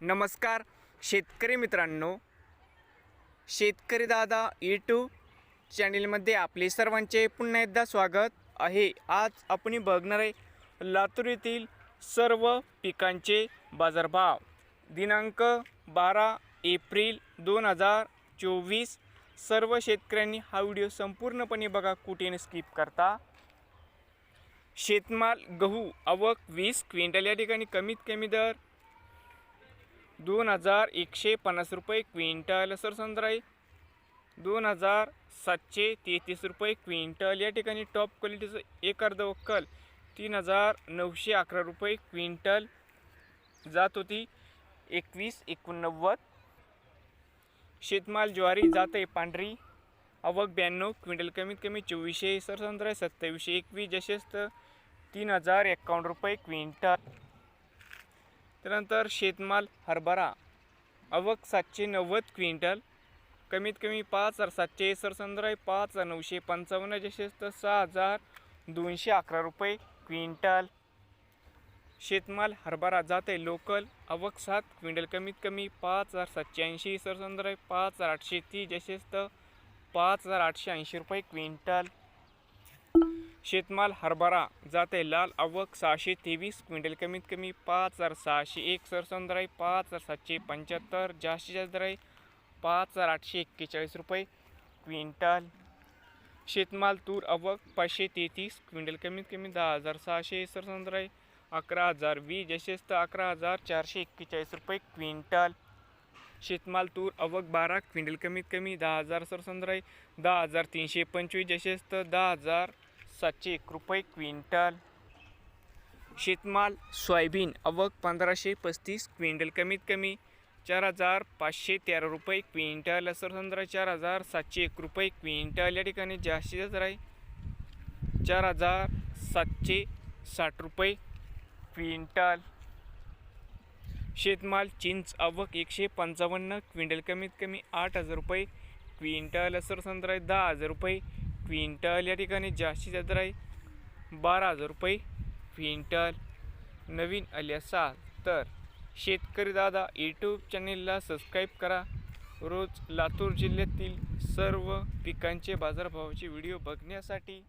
नमस्कार शेतकरी मित्रांनो. शेतकरी दादा यूट्यूब चॅनेलमध्ये आपले सर्वांचे पुन्हा एकदा स्वागत आहे. आज आपण बघणार आहे लातूर येथील सर्व पिकांचे बाजारभाव. दिनांक बारा एप्रिल दोन हजार चोवीस. सर्व शेतकऱ्यांनी हा व्हिडिओ संपूर्णपणे बघा कुठेने स्किप करता. शेतमाल गहू आवक वीस क्विंटल या ठिकाणी कमीत कमी दर दोन हजार एकशे पन्नास रुपये क्विंटल सरसंद्राई दोन हजार सातशे तेहतीस रुपये क्विंटल. या ठिकाणी टॉप क्वालिटीचं एक अर्ध वक्कल तीन हजार नऊशे अकरा रुपये क्विंटल जात होती. एकवीस एकोणनव्वद. शेतमाल ज्वारी जात आहे पांढरी. आवक ब्याण्णव क्विंटल कमीत कमी चोवीसशे सरसंद्राई सत्तावीसशे एकवीस जसेच तीन हजार एक्कावन्न रुपये क्विंटल. त्यानंतर शेतमाल हरभरा. आवक सातशे नव्वद क्विंटल. कमीत कमी पाच हजार सातशे सरसंद्राय पाच हजार नऊशे पंचावन्न जसेच तर सहा हजार दोनशे अकरा रुपये क्विंटल. शेतमाल हरभरा जात आहे लोकल. आवक सात क्विंटल कमीत कमी पाच हजार सातशे ऐंशी सरसंद्राय पाच हजार आठशे तीस जसेच तर पाच हजार आठशे ऐंशी रुपये क्विंटल. शेतमाल हरभरा जाते. लाल आवक सहाशे तेवीस क्विंटल कमीत कमी पाच हजार सहाशे एक सरसंद्राई पाच हजार सातशे पंच्याहत्तर जास्तीत जास्त दर आहे पाच हजार आठशे एक्केचाळीस रुपये. क्विंटल शेतमाल तूर आवक पाचशे तेहतीस क्विंटल कमीत कमी दहा हजार सहाशे सरसंद्राई अकरा हजार वीस जसेच अकरा हजार चारशे एक्केचाळीस रुपये. क्विंटल शेतमाल तूर अवक बारा क्विंटल कमीत कमी दहा हजार सरसंदराई दहा हजार तीनशे पंचवीस जसेच तर दहा हजार सातशे एक रुपये क्विंटल. शेतमाल सोयाबीन अवक पंधराशे पस्तीस क्विंटल. कमीत कमी चार हजार पाचशे तेरा रुपये क्विंटल. सरसंद्रा चार हजार सातशे एक रुपये क्विंटल. या ठिकाणी जास्तीत जास्त आहे चार हजार सातशे साठ रुपये क्विंटल. शेतमाल चिंच आवक एकशे पंचावन्न क्विंटल. कमीत कमी आठ हजार रुपये क्विंटल. सरसंद्रा दहा हजार रुपये क्विंटल या ठिकाणी जास्तीत जास्त आहे बारा हजार रुपये क्विंटल. नवीन आले असाल तर शेतकरी दादा यूट्यूब चॅनेलला सबस्क्राईब करा. रोज लातूर जिल्ह्यातील सर्व पिकांचे बाजारभावाचे व्हिडिओ बघण्यासाठी